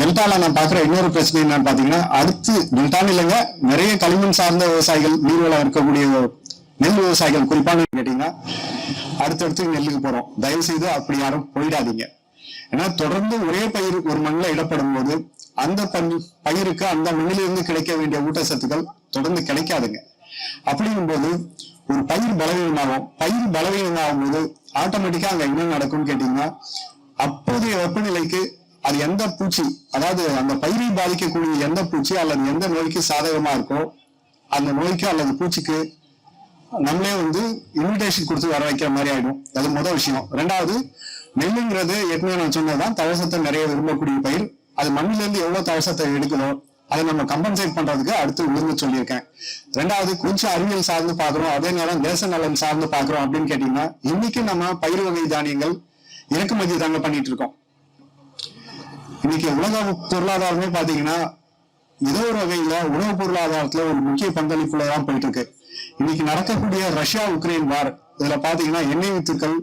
டெல்டால நான் பாக்குற இன்னொரு பிரச்சனை என்னன்னு பாத்தீங்கன்னா அடுத்து டெல்டான்னு இல்லைங்க நிறைய களிமண் சார்ந்த விவசாயிகள் நீர்வளம் இருக்கக்கூடிய நெல் விவசாயிகள் குறிப்பான கேட்டீங்கன்னா அடுத்தடுத்து நெல்லுக்கு போறோம். தயவு செய்து அப்படி யாரும் போயிடாதீங்க. ஏன்னா தொடர்ந்து ஒரே பயிர் ஒரு மண்ணில் இடப்படும் போது அந்த பண் பயிருக்கு அந்த மண்ணிலிருந்து கிடைக்க வேண்டிய ஊட்டச்சத்துக்கள் தொடர்ந்து கிடைக்காதுங்க. அப்படிங்கும் போது ஒரு பயிர் பலவீனமாகும். பயிர் பலவீனமாகும் போது ஆட்டோமேட்டிக்கா அங்க என்ன நடக்கும்னு கேட்டீங்கன்னா அப்போதைய வெப்பநிலைக்கு அது எந்த பூச்சி? அதாவது அந்த பயிரை பாதிக்கக்கூடிய எந்த பூச்சி அல்லது எந்த நோய்க்கு சாதகமா இருக்கோ அந்த நோய்க்கு அல்லது பூச்சிக்கு நம்மளே வந்து இன்விடேஷன் கொடுத்து வர வைக்கிற மாதிரி ஆயிடும். அது முதல் விஷயம். ரெண்டாவது நெல்லுங்கிறது ஏற்கனவே நான் சொன்னதுதான் தவசத்தை நிறைய விரும்பக்கூடிய பயிர். அது மண்ணில இருந்து எவ்வளவு தவசத்தை எடுக்குதோ அதை நம்ம கம்பன்சேட் பண்றதுக்கு அடுத்து விழுந்து சொல்லியிருக்கேன். ரெண்டாவது கொஞ்சம் அறிவியல் சார்ந்து பாக்குறோம் அதே நேரம் தேச நலன் சார்ந்து பாக்குறோம் அப்படின்னு கேட்டீங்கன்னா இன்னைக்கு நம்ம பயிர் வகை தானியங்கள் இறக்குமதி தாங்க பண்ணிட்டு இருக்கோம். இன்னைக்கு உலக பொருளாதாரமே பாத்தீங்கன்னா ஏதோ ஒரு வகையில உணவு பொருளாதாரத்துல ஒரு முக்கிய பங்களிப்புல தான் போயிட்டு இருக்கு இன்னைக்கு நடக்கக்கூடிய ரஷ்யா உக்ரைன் வார் இதுல பாத்தீங்கன்னா எண்ணெய் வித்துக்கள்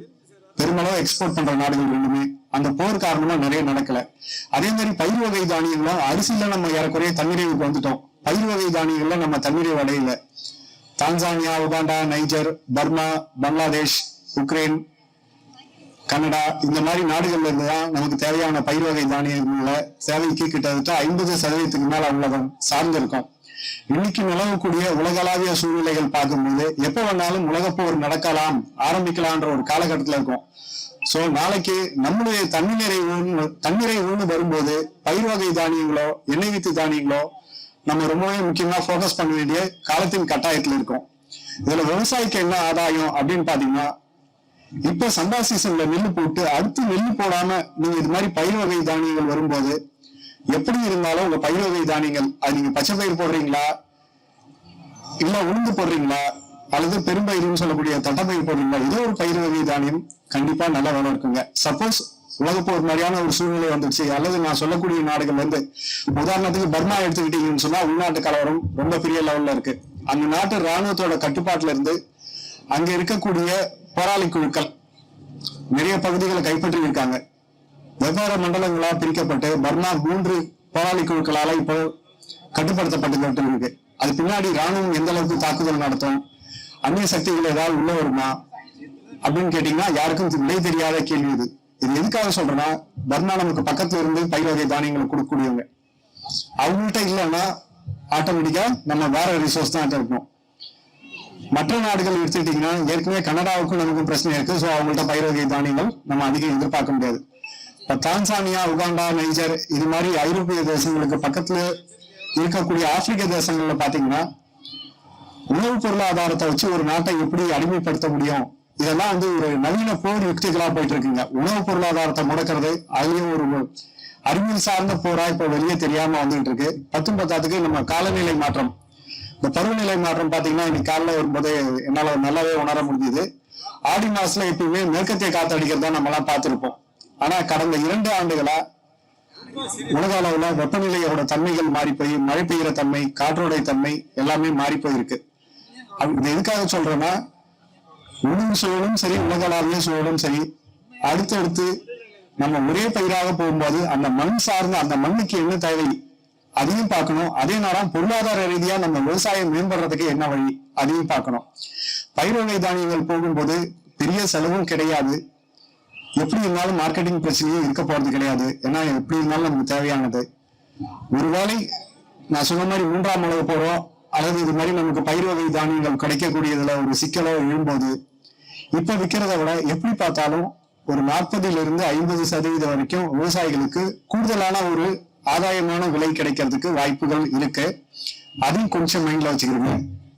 பெருமளவு எக்ஸ்போர்ட் பண்ற நாடுகள் ரெண்டுமே அந்த போர் காரணமா நிறைய நடக்கல. அதே மாதிரி பயிர் வகை தானியங்களும் அரிசியில நம்ம ஏறக்குறைய தன்னிறைவுக்கு வந்துட்டோம். பயிர் வகை தானியங்கள்ல நம்ம தன்னிறைவு அடையல. Tanzania Uganda Niger Burma Bangladesh Ukraine Canada இந்த மாதிரி நாடுகள்ல இருந்து தான் நமக்கு தேவையான பயிர் வகை தானியங்கள தேவைக்கு கிட்டத்தட்ட ஐம்பது சதவீதத்துக்கு மேல உலகம் சார்ந்திருக்கும். இன்னைக்கு நிலவக்கூடிய உலகளாவிய சூழ்நிலைகள் பார்க்கும்போது எப்ப வேணாலும் உலகப்போர் நடக்கலாம் ஆரம்பிக்கலாம்ன்ற ஒரு காலகட்டத்துல இருக்கும். சோ நாளைக்கு நம்மளுடைய தண்ணீரை தன்னிறைவுன்னு வரும்போது பயிர் வகை தானியங்களோ எண்ணெய் வித்து தானியங்களோ நம்ம ரொம்பவே முக்கியமா ஃபோக்கஸ் பண்ண வேண்டிய காலத்தின் கட்டாயத்துல இருக்கும். இதுல விவசாயிக்கு என்ன ஆதாயம் அப்படின்னு பாத்தீங்கன்னா இப்ப சம்பா சீசன்ல நெல் போட்டு அடுத்து நெல் போடாம நீங்க இது மாதிரி பயிர் வகை தானியங்கள் வரும்போது எப்படி இருந்தாலும் உங்க பயிர் வகை தானியங்கள் அது நீங்க பச்சை பயிர் போடுறீங்களா? இல்ல உளுந்து போடுறீங்களா? அல்லது பெரும்பயிருன்னு சொல்லக்கூடிய தட்டப்பயிர் போடுறீங்களா? ஏதோ ஒரு பயிர் வகை தானியம் கண்டிப்பா நல்ல வளம் இருக்குங்க. சப்போஸ் உலகப்போர் மாதிரியான ஒரு சூழ்நிலை வந்துச்சு அல்லது நான் சொல்லக்கூடிய நாடுகள் வந்து உதாரணத்துக்கு பர்மா எடுத்துக்கிட்டீங்கன்னு சொன்னா உள்நாட்டு கலவரம் ரொம்ப பெரிய லெவல்ல இருக்கு. அந்த நாட்டு ராணுவத்தோட கட்டுப்பாட்டுல இருந்து அங்க இருக்கக்கூடிய போராளி குழுக்கள். நிறைய பகுதிகளை கைப்பற்றி இருக்காங்க வெவ்வேறு மண்டலங்களா பிரிக்கப்பட்டு பர்மா மூன்று போராளி குழுக்களால இப்போ கட்டுப்படுத்தப்பட்டு இருக்கு. அது பின்னாடி ராணுவம் எந்த அளவுக்கு தாக்குதல் நடத்தும் அந்நிய சக்திகள் ஏதாவது உள்ள வருமா அப்படின்னு கேட்டீங்கன்னா யாருக்கும் விடை தெரியாத கேள்வி இது. இது எதுக்காக சொல்றேன்னா பர்மா நமக்கு பக்கத்துல இருந்து பயிர் வகை தானியங்களை கொடுக்கக்கூடியவங்க. அவங்கள்ட்ட இல்லைன்னா ஆட்டோமேட்டிக்கா நம்ம வேற ரிசோர்ஸ் தான் இருக்கணும் மற்ற நாடுகள் எடுத்துக்கிட்டீங்கன்னா ஏற்கனவே கனடாவுக்கும் நமக்கும் பிரச்சனை இருக்கு. ஸோ அவங்கள்ட்ட பயிர் வகை தானியங்கள் நம்ம அதிகம் எதிர்பார்க்க முடியாது. இப்போ தான்சானியா உகாண்டா நைஜர் இது மாதிரி ஐரோப்பிய தேசங்களுக்கு பக்கத்துல இருக்கக்கூடிய ஆப்பிரிக்க தேசங்கள்ல பாத்தீங்கன்னா உணவு பொருளாதாரத்தை வச்சு ஒரு நாட்டை எப்படி அடிமைப்படுத்த முடியும்? இதெல்லாம் வந்து ஒரு நவீன போர் யுக்திகளா போயிட்டு இருக்குங்க உணவு பொருளாதாரத்தை முடக்கிறது அதுலயும் ஒரு அறிவியல் சார்ந்த போரா இப்ப வெளியே தெரியாம வந்துட்டு இருக்கு. பத்தும் பத்தாத்துக்கு நம்ம காலநிலை மாற்றம். இந்த பருவநிலை மாற்றம் பாத்தீங்கன்னா இன்னைக்கு காலைல வரும்போதே என்னால நல்லாவே உணர முடிஞ்சுது. ஆடி மாசத்துல எப்பயுமே மேற்கத்திய காத்து அடிக்கிறதா நம்ம எல்லாம் பார்த்திருப்போம். ஆனா கடந்த இரண்டு ஆண்டுகளா உலக அளவுல வெப்பநிலையோட தன்மைகள் மாறி போய் மழை பெய்கிற தன்மை காற்றோடைய தன்மை எல்லாமே மாறி போயிருக்கு. இது எதுக்காக சொல்றேன்னா உணவு சூழலும் சரி உலகளாவிய சூழலும் சரி அடுத்தடுத்து நம்ம ஒரே பயிராக போகும்போது அந்த மண் சார்ந்த அந்த மண்ணுக்கு என்ன தேவை? அதையும் பார்க்கணும். அதே நேரம் பொருளாதார ரீதியா நம்ம விவசாயம் மேம்படுறதுக்கு என்ன வழி? அதையும் பார்க்கணும். பயிர் வகை தானியங்கள் போகும்போது பெரிய செலவும் கிடையாது. எப்படி இருந்தாலும் மார்க்கெட்டிங் பிரச்சனையும் இருக்க போறது கிடையாது. ஏன்னா எப்படி இருந்தாலும் நமக்கு தேவையானது. ஒருவேளை நான் சொன்ன மாதிரி மூன்றாம் அளவு போறோம் அல்லது இது மாதிரி நமக்கு பயிர் வகை தானியங்கள் கிடைக்கக்கூடியதுல ஒரு சிக்கலோ எழும்போது இப்ப விற்கிறத விட எப்படி பார்த்தாலும் ஒரு நாற்பதுல இருந்து ஐம்பது சதவீதம் வரைக்கும் விவசாயிகளுக்கு கூடுதலான ஒரு ஆதாயமான விலை கிடைக்கிறதுக்கு வாய்ப்புகள் இருக்கு. அதையும் கொஞ்சம் மைண்ட்ல வச்சுக்கிறீங்க